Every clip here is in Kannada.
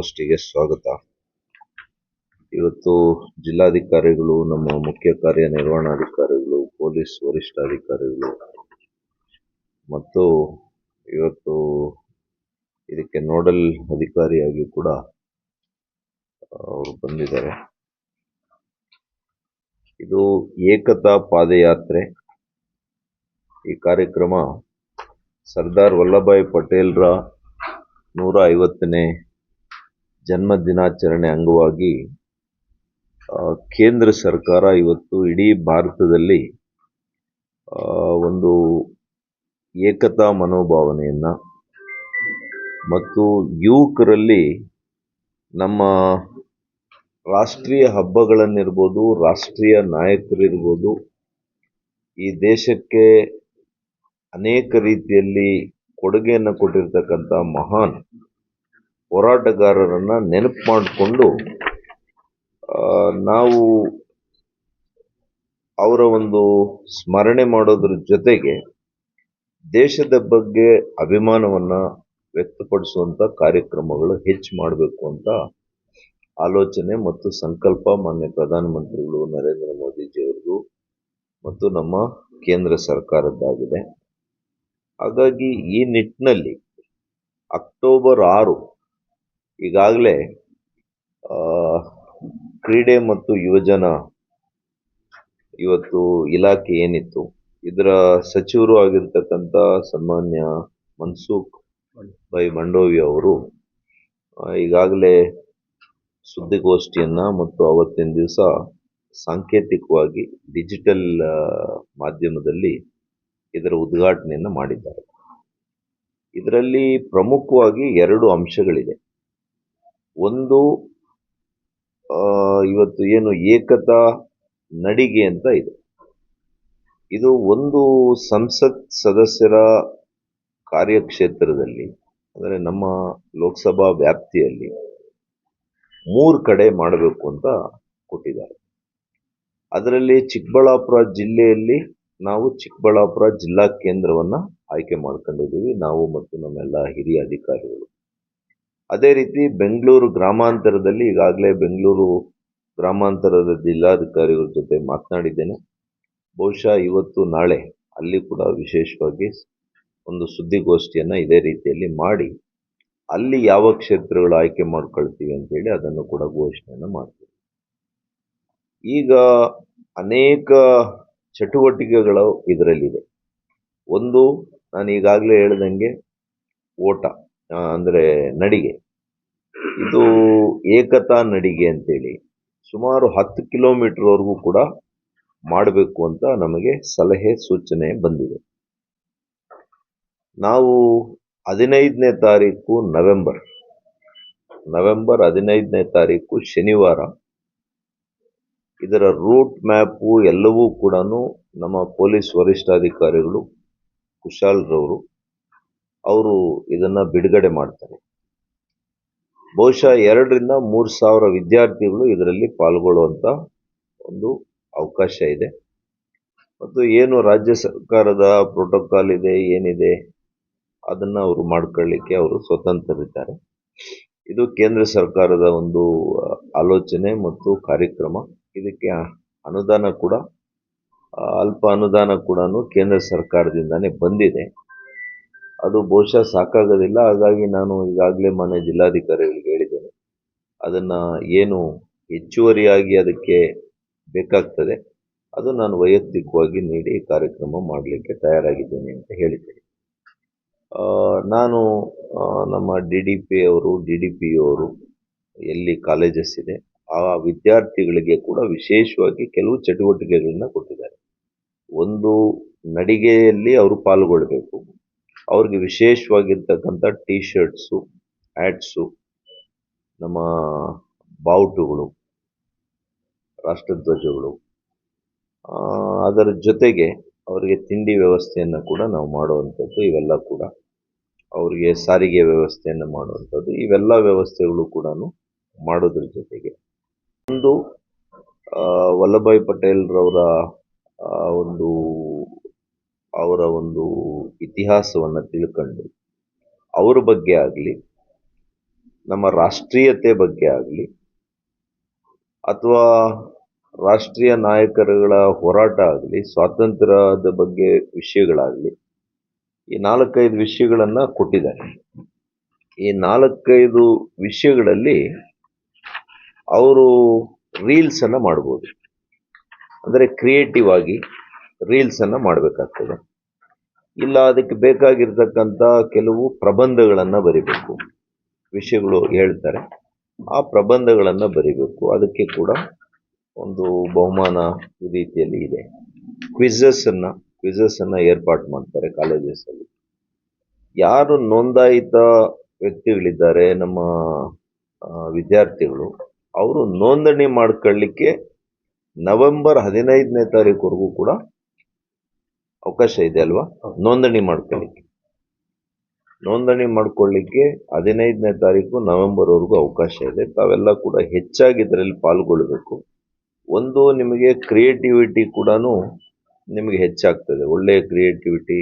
ಸುದ್ದಿಗೋಷ್ಠಿಗೆ ಸ್ವಾಗತ. ಇವತ್ತು ಜಿಲ್ಲಾಧಿಕಾರಿಗಳು, ನಮ್ಮ ಮುಖ್ಯ ಕಾರ್ಯನಿರ್ವಹಣಾಧಿಕಾರಿಗಳು, ಪೊಲೀಸ್ ವರಿಷ್ಠಾಧಿಕಾರಿಗಳು ಮತ್ತು ಇವತ್ತು ಇದಕ್ಕೆ ನೋಡಲ್ ಅಧಿಕಾರಿಯಾಗಿ ಕೂಡ ಅವರು ಬಂದಿದ್ದಾರೆ. ಇದು ಏಕತಾ ಪಾದಯಾತ್ರೆ. ಈ ಕಾರ್ಯಕ್ರಮ ಸರ್ದಾರ್ ವಲ್ಲಭಾಯ್ ಪಟೇಲ್ರ ನೂರ ಐವತ್ತನೇ ಜನ್ಮ ದಿನಾಚರಣೆ ಅಂಗವಾಗಿ ಕೇಂದ್ರ ಸರ್ಕಾರ ಇವತ್ತು ಇಡೀ ಭಾರತದಲ್ಲಿ ಒಂದು ಏಕತಾ ಮನೋಭಾವನೆಯನ್ನ ಮತ್ತು ಯುವಕರಲ್ಲಿ ನಮ್ಮ ರಾಷ್ಟ್ರೀಯ ಹಬ್ಬಗಳನ್ನಿರ್ಬೋದು, ರಾಷ್ಟ್ರೀಯ ನಾಯಕರಿರ್ಬೋದು, ಈ ದೇಶಕ್ಕೆ ಅನೇಕ ರೀತಿಯಲ್ಲಿ ಕೊಡುಗೆಯನ್ನು ಕೊಟ್ಟಿರ್ತಕ್ಕಂಥ ಮಹಾನ್ ಹೋರಾಟಗಾರರನ್ನ ನೆನಪು ಮಾಡಿಕೊಂಡು ನಾವು ಅವರ ಒಂದು ಸ್ಮರಣೆ ಮಾಡೋದ್ರ ಜೊತೆಗೆ ದೇಶದ ಬಗ್ಗೆ ಅಭಿಮಾನವನ್ನ ವ್ಯಕ್ತಪಡಿಸುವಂತ ಕಾರ್ಯಕ್ರಮಗಳು ಹೆಚ್ಚು ಮಾಡಬೇಕು ಅಂತ ಆಲೋಚನೆ ಮತ್ತು ಸಂಕಲ್ಪ ಮಾನ್ಯ ಪ್ರಧಾನಮಂತ್ರಿಗಳು ನರೇಂದ್ರ ಮೋದಿಜಿಯವ್ರಿಗೂ ಮತ್ತು ನಮ್ಮ ಕೇಂದ್ರ ಸರ್ಕಾರದ್ದಾಗಿದೆ. ಹಾಗಾಗಿ ಈ ನಿಟ್ಟಿನಲ್ಲಿ ಅಕ್ಟೋಬರ್ ಆರು ಈಗಾಗಲೇ ಕ್ರೀಡೆ ಮತ್ತು ಯುವಜನ ಇವತ್ತು ಇಲಾಖೆ ಏನಿತ್ತು, ಇದರ ಸಚಿವರು ಆಗಿರ್ತಕ್ಕಂಥ ಸನ್ಮಾನ್ಯ ಮನ್ಸುಖ್ ಬೈ ಮಂಡೋವಿ ಅವರು ಈಗಾಗಲೇ ಸುದ್ದಿಗೋಷ್ಠಿಯನ್ನು ಮತ್ತು ಅವತ್ತಿನ ದಿವಸ ಸಾಂಕೇತಿಕವಾಗಿ ಡಿಜಿಟಲ್ ಮಾಧ್ಯಮದಲ್ಲಿ ಇದರ ಉದ್ಘಾಟನೆಯನ್ನು ಮಾಡಿದ್ದಾರೆ. ಇದರಲ್ಲಿ ಪ್ರಮುಖವಾಗಿ ಎರಡು ಅಂಶಗಳಿದೆ ಒಂದು ಇವತ್ತು ಏನು ಏಕತಾ ನಡಿಗೆ ಅಂತ ಇದೆ. ಇದು ಒಂದು ಸಂಸತ್ ಸದಸ್ಯರ ಕಾರ್ಯಕ್ಷೇತ್ರದಲ್ಲಿ, ಅಂದರೆ ನಮ್ಮ ಲೋಕಸಭಾ ವ್ಯಾಪ್ತಿಯಲ್ಲಿ ಮೂರು ಕಡೆ ಮಾಡಬೇಕು ಅಂತ ಕೊಟ್ಟಿದ್ದಾರೆ. ಅದರಲ್ಲಿ ಚಿಕ್ಕಬಳ್ಳಾಪುರ ಜಿಲ್ಲೆಯಲ್ಲಿ ನಾವು ಚಿಕ್ಕಬಳ್ಳಾಪುರ ಜಿಲ್ಲಾ ಕೇಂದ್ರವನ್ನ ಆಯ್ಕೆ ಮಾಡ್ಕೊಂಡಿದ್ದೀವಿ. ನಾವು ಮತ್ತು ನಮ್ಮೆಲ್ಲ ಹಿರಿಯ ಅಧಿಕಾರಿಗಳು. ಅದೇ ರೀತಿ ಬೆಂಗಳೂರು ಗ್ರಾಮಾಂತರದಲ್ಲಿ ಈಗಾಗಲೇ ಬೆಂಗಳೂರು ಗ್ರಾಮಾಂತರದ ಜಿಲ್ಲಾಧಿಕಾರಿಗಳ ಜೊತೆ ಮಾತನಾಡಿದ್ದೇನೆ. ಬಹುಶಃ ಇವತ್ತು ನಾಳೆ ಅಲ್ಲಿ ಕೂಡ ವಿಶೇಷವಾಗಿ ಒಂದು ಸುದ್ದಿಗೋಷ್ಠಿಯನ್ನು ಇದೇ ರೀತಿಯಲ್ಲಿ ಮಾಡಿ ಅಲ್ಲಿ ಯಾವ ಕ್ಷೇತ್ರಗಳು ಆಯ್ಕೆ ಮಾಡ್ಕೊಳ್ತೀವಿ ಅಂತೇಳಿ ಅದನ್ನು ಕೂಡ ಘೋಷಣೆಯನ್ನು ಮಾಡ್ತೀವಿ. ಈಗ ಅನೇಕ ಚಟುವಟಿಕೆಗಳು ಇದರಲ್ಲಿದೆ. ಒಂದು ನಾನು ಈಗಾಗಲೇ ಹೇಳ್ದಂಗೆ ಓಟ. ಅಂದ್ರೆ ನಡಿಗೆ. ಇದು ಏಕತಾ ನಡಿಗೆ ಅಂತೇಳಿ ಸುಮಾರು ಹತ್ತು ಕಿಲೋಮೀಟ್ರ್ವರೆಗೂ ಕೂಡ ಮಾಡಬೇಕು ಅಂತ ನಮಗೆ ಸಲಹೆ, ಸೂಚನೆ ಬಂದಿದೆ. ನಾವು ಹದಿನೈದನೇ ತಾರೀಕು ನವೆಂಬರ್. ನವೆಂಬರ್ ಹದಿನೈದನೇ ತಾರೀಕು ಶನಿವಾರ. ಇದರ ರೂಟ್ ಮ್ಯಾಪು ಎಲ್ಲವೂ ಕೂಡ ನಮ್ಮ ಪೊಲೀಸ್ ವರಿಷ್ಠಾಧಿಕಾರಿಗಳು ಕುಶಾಲ್ ರವರು ಅವರು ಇದನ್ನ ಬಿಡುಗಡೆ ಮಾಡ್ತಾರೆ. ಬಹುಶಃ ಎರಡರಿಂದ ಮೂರು ಸಾವಿರ ವಿದ್ಯಾರ್ಥಿಗಳು ಇದರಲ್ಲಿ ಪಾಲ್ಗೊಳ್ಳುವಂಥ ಒಂದು ಅವಕಾಶ ಇದೆ. ಮತ್ತು ಏನು ರಾಜ್ಯ ಸರ್ಕಾರದ ಪ್ರೋಟೋಕಾಲ್ ಇದೆ, ಏನಿದೆ, ಅದನ್ನ ಅವರು ಮಾಡ್ಕೊಳ್ಳಿಕ್ಕೆ ಅವರು ಸ್ವತಂತ್ರರಿದ್ದಾರೆ. ಇದು ಕೇಂದ್ರ ಸರ್ಕಾರದ ಒಂದು ಆಲೋಚನೆ ಮತ್ತು ಕಾರ್ಯಕ್ರಮ. ಇದಕ್ಕೆ ಅನುದಾನ ಕೂಡ ಅಲ್ಪ ಅನುದಾನ ಕೂಡ ಕೇಂದ್ರ ಸರ್ಕಾರದಿಂದಾನೇ ಬಂದಿದೆ. ಅದು ಬಹುಶಃ ಸಾಕಾಗೋದಿಲ್ಲ. ಹಾಗಾಗಿ ನಾನು ಈಗಾಗಲೇ ಮನೆ ಜಿಲ್ಲಾಧಿಕಾರಿಗಳಿಗೆ ಹೇಳಿದ್ದೇನೆ. ಅದನ್ನು ಏನು ಹೆಚ್ಚುವರಿಯಾಗಿ ಅದಕ್ಕೆ ಬೇಕಾಗ್ತದೆ. ಅದು ನಾನು ವೈಯಕ್ತಿಕವಾಗಿ ನೀಡಿ ಕಾರ್ಯಕ್ರಮ ಮಾಡಲಿಕ್ಕೆ ತಯಾರಾಗಿದ್ದೇನೆ ಅಂತ ಹೇಳಿದ್ದೇನೆ. ನಾನು ನಮ್ಮ ಡಿ ಡಿ ಪಿ ಅವರು, ಡಿ ಡಿ ಪಿ ಅವರು ಎಲ್ಲಿ ಕಾಲೇಜಸ್ ಇದೆ, ಆ ವಿದ್ಯಾರ್ಥಿಗಳಿಗೆ ಕೂಡ ವಿಶೇಷವಾಗಿ ಕೆಲವು ಚಟುವಟಿಕೆಗಳನ್ನ ಕೊಟ್ಟಿದ್ದಾರೆ. ಒಂದು ನಡಿಗೆಯಲ್ಲಿ ಅವರು ಪಾಲ್ಗೊಳ್ಬೇಕು. ಅವ್ರಿಗೆ ವಿಶೇಷವಾಗಿರ್ತಕ್ಕಂಥ ಟೀ ಶರ್ಟ್ಸು ಹ್ಯಾಟ್ಸು ನಮ್ಮ ಬಾವುಟುಗಳು, ರಾಷ್ಟ್ರಧ್ವಜಗಳು ಅದರ ಜೊತೆಗೆ ಅವರಿಗೆ ತಿಂಡಿ ವ್ಯವಸ್ಥೆಯನ್ನು ಕೂಡ ನಾವು ಮಾಡುವಂಥದ್ದು, ಇವೆಲ್ಲ ಕೂಡ ಅವರಿಗೆ ಸಾರಿಗೆ ವ್ಯವಸ್ಥೆಯನ್ನು ಮಾಡುವಂಥದ್ದು, ಇವೆಲ್ಲ ವ್ಯವಸ್ಥೆಗಳು ಕೂಡ ಮಾಡೋದ್ರ ಜೊತೆಗೆ. ಒಂದು ವಲ್ಲಭಾಯ್ ಪಟೇಲ್ರವರ ಒಂದು ಅವರ ಒಂದು ಇತಿಹಾಸವನ್ನು ತಿಳ್ಕೊಂಡು, ಅವರ ಬಗ್ಗೆ ಆಗಲಿ, ನಮ್ಮ ರಾಷ್ಟ್ರೀಯತೆ ಬಗ್ಗೆ ಆಗಲಿ, ಅಥವಾ ರಾಷ್ಟ್ರೀಯ ನಾಯಕರುಗಳ ಹೋರಾಟ ಆಗಲಿ, ಸ್ವಾತಂತ್ರ್ಯದ ಬಗ್ಗೆ ವಿಷಯಗಳಾಗಲಿ, ಈ ನಾಲ್ಕೈದು ವಿಷಯಗಳನ್ನು ಕೊಟ್ಟಿದ್ದಾರೆ. ಈ ನಾಲ್ಕೈದು ವಿಷಯಗಳಲ್ಲಿ ಅವರು ರೀಲ್ಸನ್ನು ಮಾಡ್ಬೋದು. ಅಂದರೆ ಕ್ರಿಯೇಟಿವ್ ಆಗಿ ರೀಲ್ಸನ್ನು ಮಾಡಬೇಕಾಗ್ತದೆ. ಇಲ್ಲ, ಅದಕ್ಕೆ ಬೇಕಾಗಿರ್ತಕ್ಕಂಥ ಕೆಲವು ಪ್ರಬಂಧಗಳನ್ನು ಬರಿಬೇಕು. ವಿಷಯಗಳು ಹೇಳ್ತಾರೆ, ಆ ಪ್ರಬಂಧಗಳನ್ನು ಬರಿಬೇಕು. ಅದಕ್ಕೆ ಕೂಡ ಒಂದು ಬಹುಮಾನ ರೀತಿಯಲ್ಲಿ ಇದೆ. ಕ್ವಿಝಸ್ಸನ್ನು ಕ್ವಿಝಸ್ಸನ್ನು ಏರ್ಪಾಟ್ ಮಾಡ್ತಾರೆ ಕಾಲೇಜಸಲ್ಲಿ ಯಾರು ನೋಂದಾಯಿತ ವ್ಯಕ್ತಿಗಳಿದ್ದಾರೆ, ನಮ್ಮ ವಿದ್ಯಾರ್ಥಿಗಳು, ಅವರು ನೋಂದಣಿ ಮಾಡ್ಕೊಳ್ಳಿಕ್ಕೆ ನವೆಂಬರ್ ಹದಿನೈದನೇ ತಾರೀಕುವರೆಗೂ ಕೂಡ ಅವಕಾಶ ಇದೆ ಅಲ್ವಾ? ನೋಂದಣಿ ಮಾಡ್ಕೊಳ್ಳಿಕ್ಕೆ. ನೋಂದಣಿ ಮಾಡ್ಕೊಳ್ಳಿಕ್ಕೆ ಹದಿನೈದನೇ ತಾರೀಕು ನವೆಂಬರ್ವರೆಗೂ ಅವಕಾಶ ಇದೆ. ತಾವೆಲ್ಲ ಕೂಡ ಹೆಚ್ಚಾಗಿ ಇದರಲ್ಲಿ ಪಾಲ್ಗೊಳ್ಬೇಕು ಒಂದು ನಿಮಗೆ ಕ್ರಿಯೇಟಿವಿಟಿ ಕೂಡ ನಿಮಗೆ ಹೆಚ್ಚಾಗ್ತದೆ. ಒಳ್ಳೆಯ ಕ್ರಿಯೇಟಿವಿಟಿ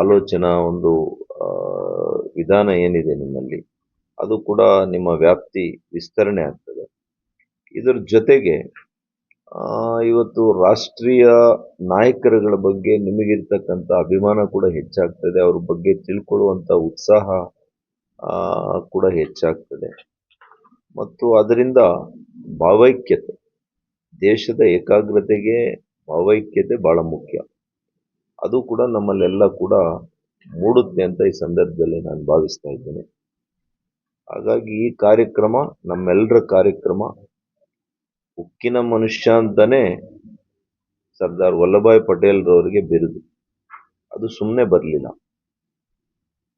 ಆಲೋಚನಾ ಒಂದು ವಿಧಾನ ಏನಿದೆ ನಿಮ್ಮಲ್ಲಿ ಅದು ಕೂಡ ನಿಮ್ಮ ವ್ಯಾಪ್ತಿ ವಿಸ್ತರಣೆ ಆಗ್ತದೆ. ಇದರ ಜೊತೆಗೆ ಇವತ್ತು ರಾಷ್ಟ್ರೀಯ ನಾಯಕರುಗಳ ಬಗ್ಗೆ ನಿಮಗಿರ್ತಕ್ಕಂಥ ಅಭಿಮಾನ ಕೂಡ ಹೆಚ್ಚಾಗ್ತದೆ. ಅವ್ರ ಬಗ್ಗೆ ತಿಳ್ಕೊಳ್ಳುವಂಥ ಉತ್ಸಾಹ ಕೂಡ ಹೆಚ್ಚಾಗ್ತದೆ. ಮತ್ತು ಅದರಿಂದ ಭಾವೈಕ್ಯತೆ, ದೇಶದ ಏಕಾಗ್ರತೆಗೆ ಭಾವೈಕ್ಯತೆ ಬಹಳ ಮುಖ್ಯ. ಅದು ಕೂಡ ನಮ್ಮಲ್ಲೆಲ್ಲ ಕೂಡ ಮೂಡುತ್ತೆ ಅಂತ ಈ ಸಂದರ್ಭದಲ್ಲಿ ನಾನು ಭಾವಿಸ್ತಾ ಇದ್ದೇನೆ. ಹಾಗಾಗಿ ಈ ಕಾರ್ಯಕ್ರಮ ನಮ್ಮೆಲ್ಲರ ಕಾರ್ಯಕ್ರಮ ಉಕ್ಕಿನ ಮನುಷ್ಯ ಅಂತಾನೆ ಸರ್ದಾರ್ ವಲ್ಲಭಾಯ್ ಪಟೇಲ್ರವರಿಗೆ ಬಿರುದು. ಅದು ಸುಮ್ಮನೆ ಬರಲಿಲ್ಲ.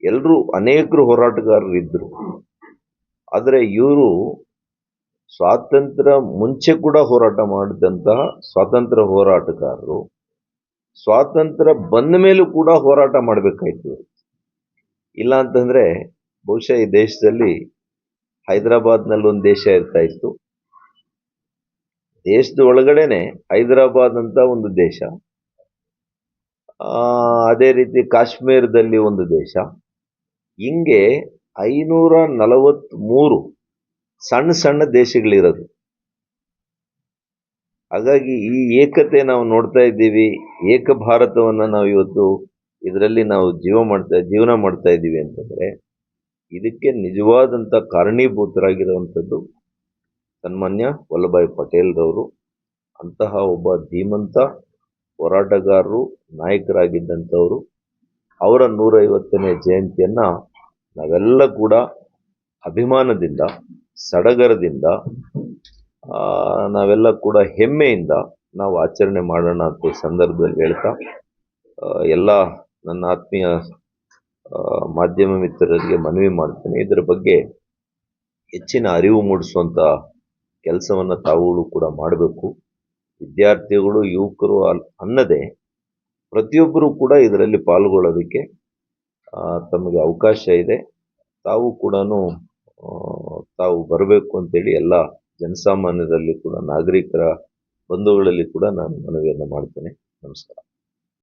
ಎಲ್ಲರೂ ಅನೇಕರು ಹೋರಾಟಗಾರರು ಇದ್ದರು ಆದರೆ ಇವರು ಸ್ವಾತಂತ್ರ್ಯ ಮುಂಚೆ ಕೂಡ ಹೋರಾಟ ಮಾಡಿದಂತಹ ಸ್ವಾತಂತ್ರ್ಯ ಹೋರಾಟಗಾರರು, ಸ್ವಾತಂತ್ರ್ಯ ಬಂದ ಮೇಲೂ ಕೂಡ ಹೋರಾಟ ಮಾಡಬೇಕಾಯ್ತು. ಇಲ್ಲ ಅಂತಂದ್ರೆ ಬಹುಶಃ ಈ ದೇಶದಲ್ಲಿ ಹೈದರಾಬಾದ್ನಲ್ಲಿ ಒಂದು ದೇಶ ಇರ್ತಾ ಇತ್ತು. ದೇಶದ ಒಳಗಡೆನೆ ಹೈದರಾಬಾದ್ ಅಂತ ಒಂದು ದೇಶ. ಅದೇ ರೀತಿ ಕಾಶ್ಮೀರದಲ್ಲಿ ಒಂದು ದೇಶ. ಹಿಂಗೆ ಐನೂರ ನಲವತ್ತ್ಮೂರು ಸಣ್ಣ ಸಣ್ಣ ದೇಶಗಳಿರೋದು. ಹಾಗಾಗಿ ಈ ಏಕತೆ ನಾವು ನೋಡ್ತಾ ಇದ್ದೀವಿ. ಏಕ ಭಾರತವನ್ನು ನಾವು ಇವತ್ತು ಇದರಲ್ಲಿ ನಾವು ಜೀವ ಮಾಡ್ತಾ, ಜೀವನ ಮಾಡ್ತಾ ಇದ್ದೀವಿ ಅಂತಂದರೆ, ಇದಕ್ಕೆ ನಿಜವಾದಂಥ ಕಾರಣೀಭೂತರಾಗಿರುವಂಥದ್ದು ಸನ್ಮಾನ್ಯ ವಲ್ಲಭಾಯ್ ಪಟೇಲ್ರವರು, ಅಂತಹ ಒಬ್ಬ ಧೀಮಂತ ಹೋರಾಟಗಾರರು, ನಾಯಕರಾಗಿದ್ದಂಥವರು, ಅವರ ನೂರೈವತ್ತನೇ ಜಯಂತಿಯನ್ನ ನಾವೆಲ್ಲ ಕೂಡ ಅಭಿಮಾನದಿಂದ, ಸಡಗರದಿಂದ ನಾವೆಲ್ಲ ಕೂಡ ಹೆಮ್ಮೆಯಿಂದ ನಾವು ಆಚರಣೆ ಮಾಡೋಣ ಅಂತ ಸಂದರ್ಭದಲ್ಲಿ ಹೇಳ್ತಾ ಎಲ್ಲ ನನ್ನ ಆತ್ಮೀಯ ಮಾಧ್ಯಮ ಮಿತ್ರರಿಗೆ ಮನವಿ ಮಾಡ್ತೇನೆ. ಇದರ ಬಗ್ಗೆ ಹೆಚ್ಚಿನ ಅರಿವು ಮೂಡಿಸುವಂತ ಕೆಲಸವನ್ನ ತಾವುಗಳು ಕೂಡ ಮಾಡಬೇಕು. ವಿದ್ಯಾರ್ಥಿಗಳು, ಯುವಕರು ಅಲ್- ಅನ್ನದೇ ಪ್ರತಿಯೊಬ್ಬರೂ ಕೂಡ ಇದರಲ್ಲಿ ಪಾಲ್ಗೊಳ್ಳೋದಕ್ಕೆ ತಮಗೆ ಅವಕಾಶ ಇದೆ. ತಾವು ಕೂಡ ತಾವು ಬರಬೇಕು ಅಂತೇಳಿ ಎಲ್ಲ ಜನಸಾಮಾನ್ಯರಲ್ಲಿ ಕೂಡ ನಾಗರಿಕರ ಬಂಧುಗಳಲ್ಲಿ ಕೂಡ ನಾನು ಮನವಿಯನ್ನು ಮಾಡ್ತೇನೆ. ನಮಸ್ಕಾರ.